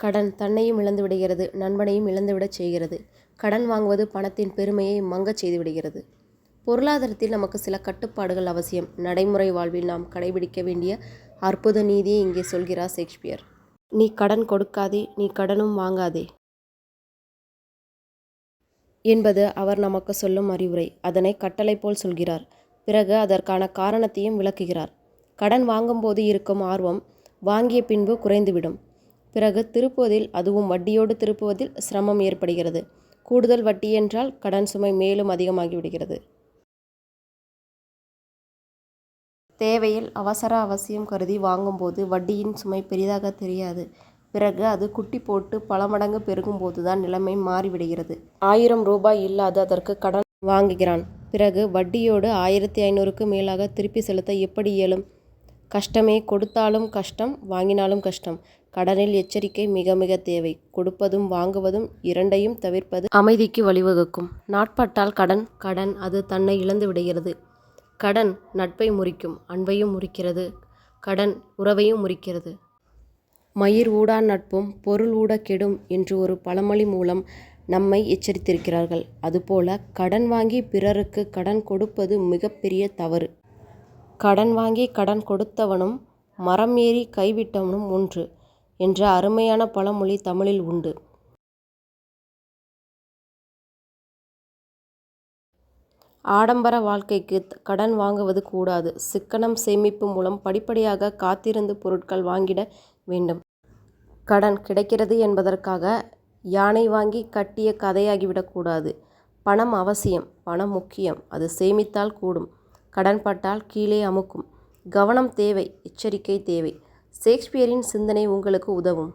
கடன் தன்னையும் இழந்து விடுகிறது நண்பனையும் இழந்துவிடச் செய்கிறது. கடன் வாங்குவது பணத்தின் பெருமையை மங்கச் செய்துவிடுகிறது பொருளாதாரத்தில் நமக்கு சில கட்டுப்பாடுகள் அவசியம். நடைமுறை வாழ்வில் நாம் கடைபிடிக்க வேண்டிய அற்புத நீதியை இங்கே சொல்கிறார் ஷேக்ஸ்பியர். நீ கடன் கொடுக்காதே நீ கடனும் வாங்காதே. என்பது அவர் நமக்கு சொல்லும் அறிவுரை. அதனை கட்டளை போல் சொல்கிறார். பிறகு அதற்கான காரணத்தையும் விளக்குகிறார். கடன் வாங்கும்போது இருக்கும் ஆர்வம் வாங்கிய பின்பு குறைந்துவிடும். பிறகு திருப்புவதில் அதுவும் வட்டியோடு திருப்புவதில் சிரமம் ஏற்படுகிறது. கூடுதல் வட்டி என்றால் கடன் சுமை மேலும் அதிகமாகிவிடுகிறது. தேவையில் அவசர அவசியம் கருதி வாங்கும்போது வட்டியின் சுமை பெரிதாக தெரியாது. பிறகு அது குட்டி போட்டு பல மடங்கு பெருகும்போதுதான் நிலைமை மாறிவிடுகிறது. ஆயிரம் ரூபாய் இல்லாது அதற்கு கடன் வாங்குகிறான். பிறகு வட்டியோடு ஆயிரத்தி ஐநூறுக்கு மேலாக திருப்பி செலுத்த எப்படி இயலும்? கஷ்டமே கொடுத்தாலும் கஷ்டம் வாங்கினாலும் கஷ்டம். கடனில் எச்சரிக்கை மிக மிக தேவை. கொடுப்பதும் வாங்குவதும் இரண்டையும் தவிர்ப்பது அமைதிக்கு வழிவகுக்கும். நாட்பட்டால் கடன் கடன் அது தன்னை இழந்து விடுகிறது. கடன் நட்பை முறிக்கும் அன்பையும் முறிக்கிறது கடன் உறவையும் முறிக்கிறது. மயிர் ஊடா நட்பும் பொருள் ஊடக் கெடும் என்று ஒரு பழமொழி மூலம் நம்மை எச்சரித்திருக்கிறார்கள். அதுபோல கடன் வாங்கி பிறருக்கு கடன் கொடுப்பது மிகப்பெரிய தவறு. கடன் வாங்கி கடன் கொடுத்தவனும் மரம் ஏறி கைவிட்டவனும் ஒன்று என்ற அருமையான பழமொழி தமிழில் உண்டு. ஆடம்பர வாழ்க்கைக்கு கடன் வாங்குவது கூடாது. சிக்கனம் சேமிப்பு மூலம் படிப்படியாக காத்திருந்து பொருட்கள் வாங்கிட வேண்டும். கடன் கிடைக்கிறது என்பதற்காக யானை வாங்கி கட்டிய கதையாகிவிடக்கூடாது பணம் அவசியம் பணம் முக்கியம் அது சேமித்தால் கூடும். கடன்பட்டால் கீழே அமுக்கும். கவனம் தேவை எச்சரிக்கை தேவை. ஷேக்ஸ்பியரின் சிந்தனை உங்களுக்கு உதவும்.